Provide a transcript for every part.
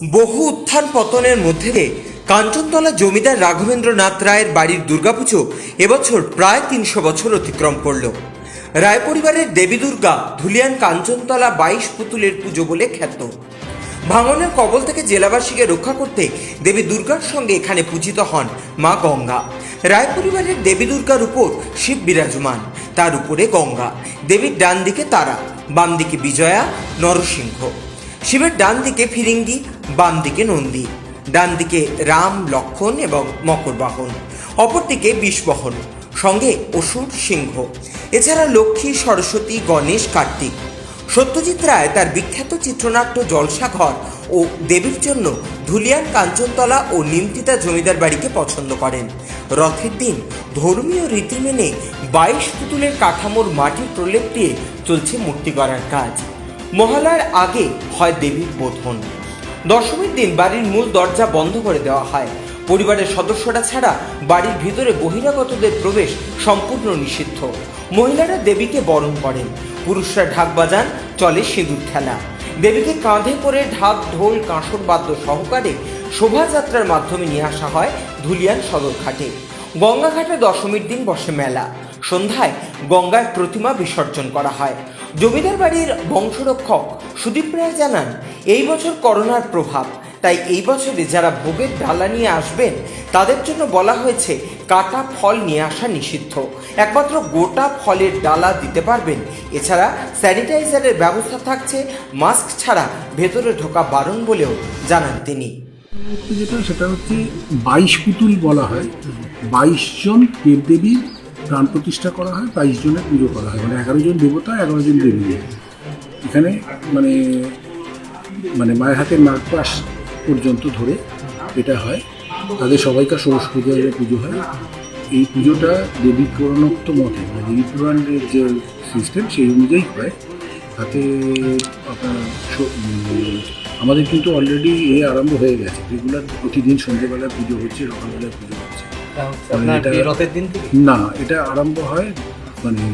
বহু উত্থান পতনের মধ্যে কাঞ্চনতলা জমিদার রাঘবেন্দ্রনাথ রায়ের বাড়ির দুর্গাপুজো এবছর প্রায় তিনশো বছর অতিক্রম করল। রায় পরিবারের দেবী দুর্গা ধুলিয়ান কাঞ্চনতলা বাইশ পুতুলের পুজো বলে খ্যাত। ভাঙনের কবল থেকে জেলাবাসীকে রক্ষা করতে দেবী দুর্গার সঙ্গে এখানে পূজিত হন মা গঙ্গা। রায় পরিবারের দেবী দুর্গার উপর শিব বিরাজমান, তার উপরে গঙ্গা। দেবীর ডান দিকে তারা বাম দিকে বিজয়া, নরসিংহ। শিবের ডান দিকে ফিরিঙ্গি বাম দিকে নন্দী ডান দিকে রাম, লক্ষণ এবং মকরবাহন অপরদিকে বিষবহন, সঙ্গে অসুর সিংহ। এছাড়া লক্ষ্মী, সরস্বতী, গণেশ, কার্তিক। সত্যজিৎ রায় তার বিখ্যাত চিত্রনাট্য জলসাঘর ও দেবীর জন্য ধুলিয়ান কাঞ্চনতলা ও নিমতিতা জমিদার বাড়িকে পছন্দ করেন। রথের দিন ধর্মীয় রীতি মেনে বাইশ পুতুলের কাঠামোর মাটির প্রলেপ দিয়ে চলছে মূর্তি গড়ার কাজ। মহালয়ার আগে হয় দেবীর বোধন। দশমীর দিন বাড়ির মূল দরজা বন্ধ করে দেওয়া হয়। পরিবারের সদস্যরা ছাড়া বাড়ির ভিতরে বহিরাগতদের প্রবেশ সম্পূর্ণ নিষিদ্ধ। মহিলারা দেবীকে বরণ করেন। পুরুষরা ঢাক বাজান, চলে সিঁদুর খেলা। দেবীকে কাঁধে করে ঢাক, ঢোল, কাঁসর বাদ্য সহকারে শোভাযাত্রার মাধ্যমে নিয়ে আসা হয় ধুলিয়ান সদর ঘাটে গঙ্গাঘাটে দশমীর দিন বসে মেলা। সন্ধ্যায় গঙ্গায় প্রতিমা বিসর্জন করা হয়। জমিদার বাড়ির বংশরক্ষক সুদীপ রায় জানান, এই বছর করোনার প্রভাব। তাই এই বছরে যারা ভোগের ডালা নিয়ে আসবেন, তাদের জন্য বলা হয়েছে, কাটা ফল নিয়ে আসা নিষিদ্ধ। একমাত্র গোটা ফলের ডালা দিতে পারবেন। এছাড়া স্যানিটাইজারের ব্যবস্থা থাকছে, মাস্ক ছাড়া ভেতরে ঢোকা বারণ বলেও জানান তিনি। যেটা সেটা হচ্ছে, বাইশ পুতুল বলা হয়। বাইশ জন দেবদেবী প্রাণ প্রতিষ্ঠা করা হয়, বাইশ জনের পুজো করা হয়। মানে এগারো জন দেবতা, এগারো জন দেবী। এখানে মানে মানে মায়ের হাতের নাগপাশ পর্যন্ত ধরে এটা হয়। তাদের সবাইকার ষোড়শ পুজো পুজো হয়, এই পুজোটা দেবী পুরাণোক্ত মতে মানে দেবী পুরাণের যে সিস্টেম সেই অনুযায়ী হয়। তাতে আপনার আমাদের কিন্তু অলরেডি এ আরম্ভ হয়ে গেছে। রেগুলার প্রতিদিন সন্ধ্যেবেলায় পুজো হচ্ছে, সকালবেলায় পুজো হচ্ছে। দিন না এটা আরম্ভ হয় মানে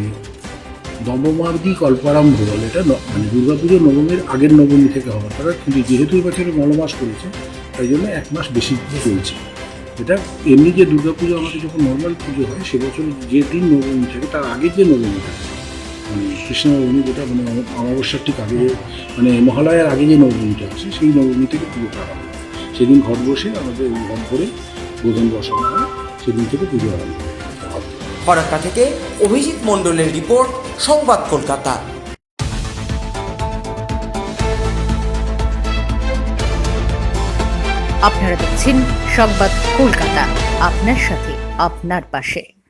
নবমার্গী কল্পারম্ভ বলে এটা মানে দুর্গাপুজো নবমীর আগের নবমী থেকে হওয়ার কথা কিন্তু যেহেতু এবছরে মলমাস করেছে তাই জন্য এক মাস বেশি চলছে। এটা এমনি যে দুর্গাপুজো আমাদের যখন নর্মাল পুজো হয় সে বছর যে দিন নবমী থাকে তার আগের যে নবমী থাকে মানে কৃষ্ণ নবমী যেটা মানে অমাবস্যার ঠিক আগে মানে মহালয়ার আগে যে নবমীটা আছে সেই নবমী থেকে পুজোটা হয়। সেদিন ঘট বসে আমাদের ঘট করে বোধন বসানো হয়। সেদিন থেকে পুজো আরম্ভ ফরাক্কা থেকে অভিজিৎ মন্ডলের রিপোর্ট সংবাদ কলকাতা। আপনারা দেখছেন সংবাদ কলকাতা আপনার সাথে আপনার পাশে।